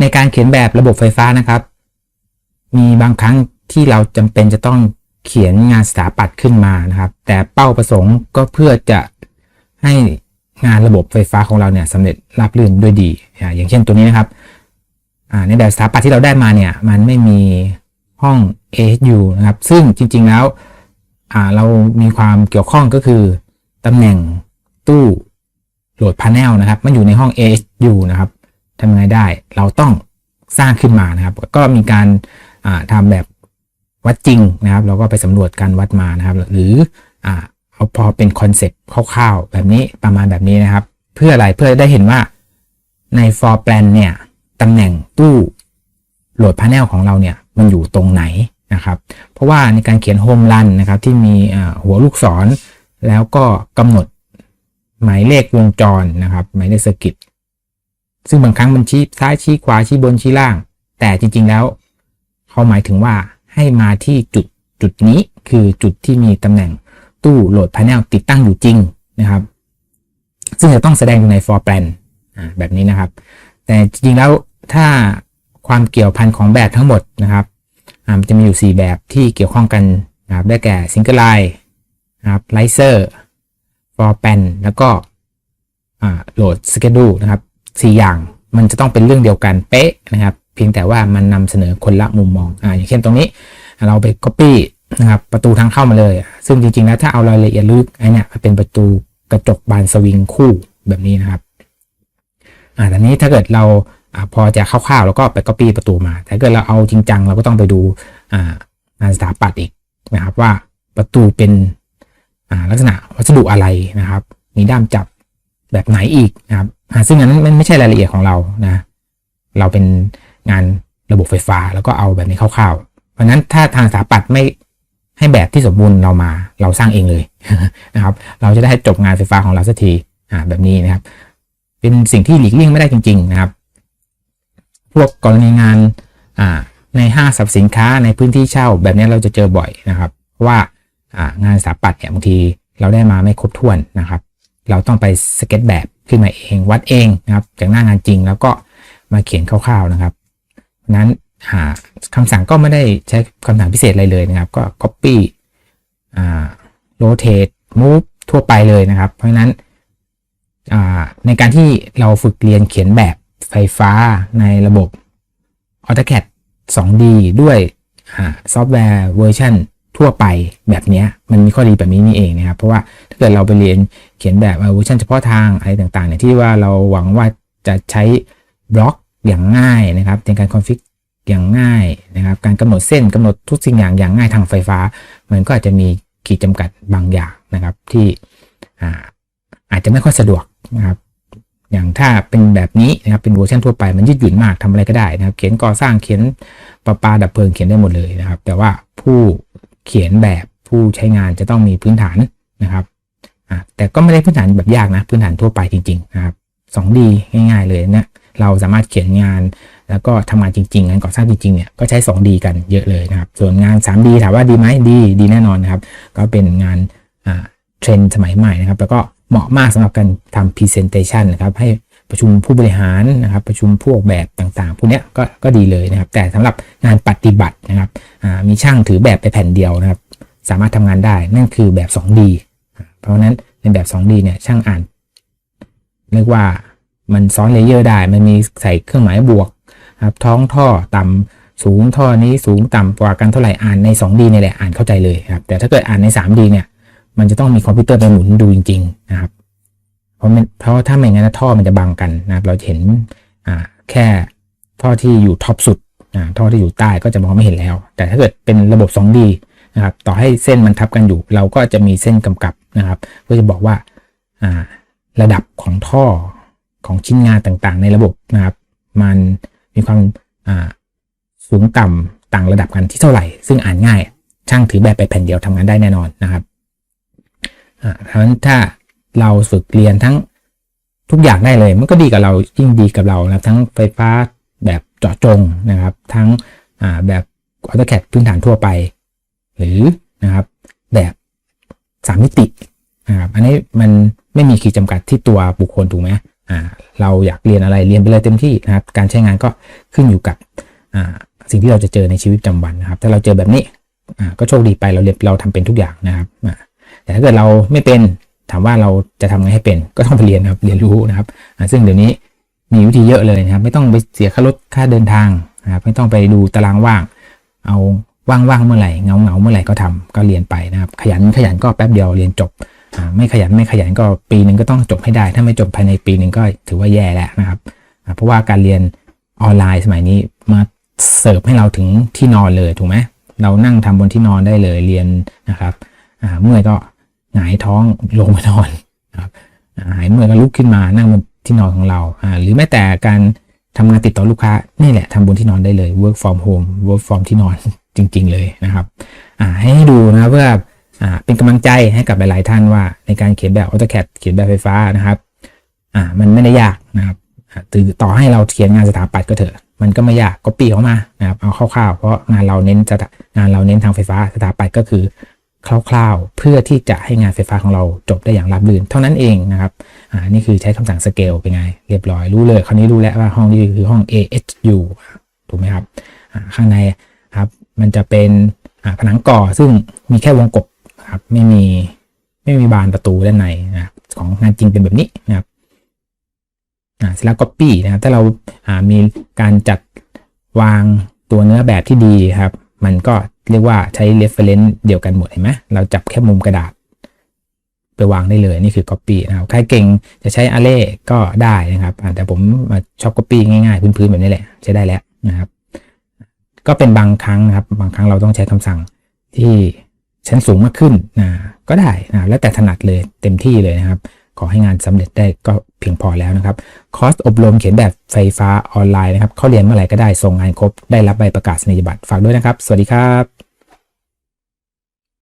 ในการเขียนแบบระบบไฟฟ้านะครับ มีบางครั้งที่เราจำเป็นจะต้องเขียนงานสถาปัตย์ขึ้นมานะครับ แต่เป้าประสงค์ก็เพื่อจะให้งานระบบไฟฟ้าของเราเนี่ยสำเร็จราบรื่นด้วยดีอ่าอย่างเช่นตัวนี้นะครับในแบบสถาปัตย์ที่เราได้มาเนี่ยมันไม่มีห้อง AHU นะครับ ซึ่งจริงๆแล้วเรามีความเกี่ยวข้องก็คือตำแหน่งตู้โหลดพาร์เนลนะครับ มันอยู่ในห้อง AHU นะครับ ทำยังไงได้ เราต้องสร้างขึ้นมานะครับ ก็มีการอ่าทำแบบวัดจริงนะครับ เราก็ไปสำรวจการวัดมานะครับ หรืออเอาพอเป็นคอนเซ็ปต์คร่าวๆ แบบนี้ประมาณแบบนี้นะครับ เพื่ออะไรเพื่อได้เห็นว่าใน for plan เนี่ยตำแหน่งตู้โหลดพาเนลของเราเนี่ยมันอยู่ตรงไหนนะครับ เพราะว่าในการเขียนโฮมรันนะครับที่มีหัวลูกศร แล้วก็กำหนดหมายเลขวงจรนะครับ หมายเลขเซอร์กิต ซึ่งบางครั้งมันชี้ซ้ายชี้ขวาชี้บนชี้ล่าง แต่จริง ๆ แล้ว เขาหมายถึงว่าให้มาที่จุดจุดนี้คือจุดที่มีตำแหน่งตู้โหลดพาเนลติดตั้งอยู่จริงนะครับ ซึ่งจะต้องแสดงอยู่ใน for plan แบบนี้นะครับ แต่จริงๆแล้วถ้าความเกี่ยวพันของแบบทั้งหมดนะครับมันจะมีอยู่ 4 แบบที่เกี่ยวข้องกันนะครับ ได้แก่ single line นะครับ lizer for plan แล้วก็อ่า load schedule นะครับ 4 อย่างมันจะต้องเป็นเรื่องเดียวกันเป๊ะนะครับ เพียงแต่ว่ามันนำเสนอคนละมุมมองอ่าอย่างเช่นตรงนี้เราไป copy นะครับประตูทางเข้ามาเลย ซึ่งจริงๆแล้วถ้าเอารายละเอียดลึกไอ้เนี่ยมันเป็นประตูกระจกบานสวิงคู่แบบนี้นะครับอ่าแต่นี้ถ้าเกิดเราอพอจะคร่าวๆแล้วก็ไป copy ประตูมาแต่ถ้าเกิดเราเอาจริงจังเราก็ต้องไปดูอ่างานสถาปัตย์อีกนะครับว่าประตูเป็นลักษณะวัสดุอะไรนะครับ มีด้ามจับแบบไหนอีกนะครับ ซึ่งอันนั้นมันไม่ใช่รายละเอียดของเรานะ เราเป็นงานระบบไฟฟ้าแล้วก็เอาแบบนี้คร่าวๆ เพราะฉะนั้นถ้าทางสถาปัตย์ไม่ให้แบบที่สมบูรณ์เรามาเราสร้างเองเลยนะครับ เราจะได้จบงานไฟฟ้าของเราสักทีอ่าแบบนี้นะครับ เป็นสิ่งที่หลีกเลี่ยงไม่ได้จริง ๆ นะครับ พวกกรณีงานอ่าในห้างสรรพสินค้าในพื้นที่เช่า แบบนี้เราจะเจอบ่อยนะครับ เพราะว่าอ่างานสถาปัตย์เนี่ยบางทีเราได้มาไม่ครบถ้วนนะครับ เราต้องไปสเก็ตแบบ ขึ้นมาเองวัดเองนะครับ จากหน้างานจริงแล้วก็มาเขียนคร่าวๆนะครับเพราะนั้นหาคำสั่งก็ไม่ได้ใช้คำสั่งพิเศษอะไรเลยนะครับ ก็ copy อ่า rotate move ทั่วไปเลยนะครับ เพราะฉะนั้นในการที่เราฝึกเรียนเขียนแบบไฟฟ้าในระบบ AutoCAD 2D ด้วยซอฟต์แวร์เวอร์ชัน ทั่วไปแบบนี้มันมีข้อดีแบบนี้นี่เองนะครับ เพราะว่าถ้าเกิดเราไปเรียนเขียนแบบเวอร์ชันเฉพาะทางอะไรต่างๆเนี่ยที่ว่าเราหวังว่าจะใช้บล็อกอย่างง่ายนะครับในการคอนฟิกอย่างง่ายนะครับ การกำหนดเส้นกำหนดทุกสิ่งอย่างอย่างง่ายทางไฟฟ้า มันก็อาจจะมีขีดจำกัดบางอย่างนะครับ ที่อาอาจจะไม่ค่อยสะดวกนะครับอย่างถ้าเป็นแบบนี้นะครับเป็นเวอร์ชันทั่วไปมันยืดหยุ่นมากทำอะไรก็ได้นะครับ เขียนก่อสร้างเขียนประปาดับเพลิงเขียนได้หมดเลยนะครับ แต่ว่าผู้ เขียนแบบผู้ใช้งานจะต้องมีพื้นฐานนะครับแต่ก็ไม่ได้พื้นฐานแบบยากนะ พื้นฐานทั่วไปจริงๆนะครับ 2D ง่ายๆเลยนะเราสามารถเขียนงาน แล้วก็ทำงานจริงๆงานก่อสร้างจริงๆเนี่ยก็ใช้ 2D กันเยอะเลยนะครับ ส่วนงาน 3D ถามว่าดีไหมดีดีแน่นอนนะครับ ก็เป็นงานเทรนด์สมัยใหม่นะครับ แล้วก็เหมาะมากสำหรับการทำ Presentation นะครับให้ ประชุมผู้บริหารนะครับ ประชุมผู้ออกแบบต่างๆ พวกนี้ก็ก็ดีเลยนะครับ แต่สำหรับงานปฏิบัตินะครับมีช่างถือแบบไปแผ่นเดียวนะครับ สามารถทำงานได้นั่นคือแบบ 2D เพราะนั้นในแบบ 2D เนี่ยช่างอ่านเรียกว่ามันซ้อนเลเยอร์ได้ มันมีใส่เครื่องหมายบวกครับท้องท่อต่ำสูงท่อนี้สูงต่ำกว่ากันเท่าไหร่อ่านใน 2D นี่แหละอ่านเข้าใจเลยครับแต่ถ้าเกิดอ่านใน 3D เนี่ยมันจะต้องมีคอมพิวเตอร์ไปหมุนดูจริงๆนะครับ เพราะมันเพราะถ้าไม่งั้นท่อมันจะบังกันนะครับเราเห็นอ่าแค่ท่อที่อยู่ท็อปสุดอ่าท่อที่อยู่ใต้ก็จะมองไม่เห็นแล้ว แต่ถ้าเกิดเป็นระบบ 2D นะครับต่อให้เส้นมันทับกันอยู่ เราก็จะมีเส้นกำกับนะครับเพื่อจะบอกว่าอ่าระดับของท่อของชิ้นงานต่างๆ ในระบบนะครับ มันมีความสูงต่ำต่างระดับกันที่เท่าไหร่ ซึ่งอ่านง่าย ช่างถือแบบไปแผ่นเดียวทำงานได้แน่นอนนะครับเพราะฉะนั้นถ้า เราฝึกเรียนทั้งทุกอย่างได้เลย มันก็ดีกับเรายิ่งดีกับเรานะทั้งไฟฟ้าแบบเจาะจงนะครับ ทั้งแบบ AutoCAD พื้นฐานทั่วไป หรือนะครับแบบสามมิตินะครับอันนี้มันไม่มีขีดจำกัดที่ตัวบุคคลถูกไหมอ่าเราอยากเรียนอะไรเรียนไปเลยเต็มที่นะครับ การใช้งานก็ขึ้นอยู่กับอ่าสิ่งที่เราจะเจอในชีวิตประจำวันนะครับ ถ้าเราเจอแบบนี้อ่าก็โชคดีไปเราเรียนเราทำเป็นทุกอย่างนะครับอ่าแต่ถ้าเกิดเราไม่เป็น ถามว่าเราจะทำไงให้เป็นก็ต้องไปเรียนนะครับเรียนรู้นะครับ ซึ่งเดี๋ยวนี้มีวิธีเยอะเลยนะครับ ไม่ต้องไปเสียค่ารถค่าเดินทางนะครับไม่ต้องไปดูตารางว่าง เอาว่างๆเมื่อไหร่เงาเงาๆเมื่อไหร่ก็ทำก็เรียนไปนะครับ ขยันขยันก็แป๊บเดียวเรียนจบไม่ขยันไม่ขยันก็ปีหนึ่งก็ต้องจบให้ได้ ถ้าไม่จบภายในปีหนึ่งก็ถือว่าแย่แล้วนะครับ เพราะว่าการเรียนออนไลน์สมัยนี้มาเสิร์ฟให้เราถึงที่นอนเลยถูกไหมเรานั่งทำบนที่นอนได้เลยเรียนนะครับเมื่อยก็ หงายท้องลงไปนอนนะครับหายเมื่อยก็ลุกขึ้นมานั่งบนที่นอนของเราหรือแม้แต่การทำงานติดต่อลูกค้านี่แหละทำบนที่นอนได้เลย work from home work from ที่นอนจริง ๆ เลยนะครับให้ดูนะเพื่ออเป็นกำลังใจให้กับหลาย ๆ ท่านว่าในการเขียนแบบ AutoCAD เขียนแบบไฟฟ้านะครับมันไม่ได้ยากนะครับถือต่อให้เราเขียนงานสถาปัตย์ก็เถอะ มันก็ไม่ยากก็ปีเข้ามานะครับเอาคร่าวๆ เพราะงานเราเน้นจะงานเราเน้นทางไฟฟ้าสถาปัตย์ก็คือ คร่าวๆ เพื่อที่จะให้งานไฟฟ้าของเราจบได้อย่างราบรื่น เท่านั้นเองนะครับอ่านี่คือใช้คำสั่งสเกลเป็นไง เรียบร้อยรู้เลยคราวนี้รู้แล้วว่าห้องนี้คือห้อง AHU ถูกไหมครับอ่าข้างในครับมันจะเป็นอ่าผนังก่อซึ่งมีแค่วงกบครับไม่มีไม่มีบานประตูด้านในนะของงานจริงเป็นแบบนี้นะครับอ่าเสร็จแล้ว copy นะครับถ้าเราอ่ามีการจัดวางตัวเนื้อแบบที่ดีครับ มันก็ เรียกว่าใช้ reference เดียวกันหมดเห็นไหมเราจับแค่มุมกระดาษ ไปวางได้เลยนี่คือ copy นะครับใครเก่งจะใช้ array ก็ได้นะครับ แต่ผมมาชอบ copy ง่ายๆ พื้นๆแบบนี้แหละใช้ได้แล้วนะครับ ก็เป็นบางครั้งนะครับ บางครั้งเราต้องใช้คำสั่งที่ชั้นสูงมากขึ้นนะก็ได้นะแล้วแต่ถนัดเลยเต็มที่เลยนะครับ ขอให้งานสำเร็จได้ก็เพียงพอแล้วนะครับ คอร์สอบรมเขียนแบบไฟฟ้าออนไลน์นะครับ เข้าเรียนเมื่อไหร่ก็ได้ ส่งงานครบ ได้รับใบประกาศนียบัตร ฝากด้วยนะครับ สวัสดีครับ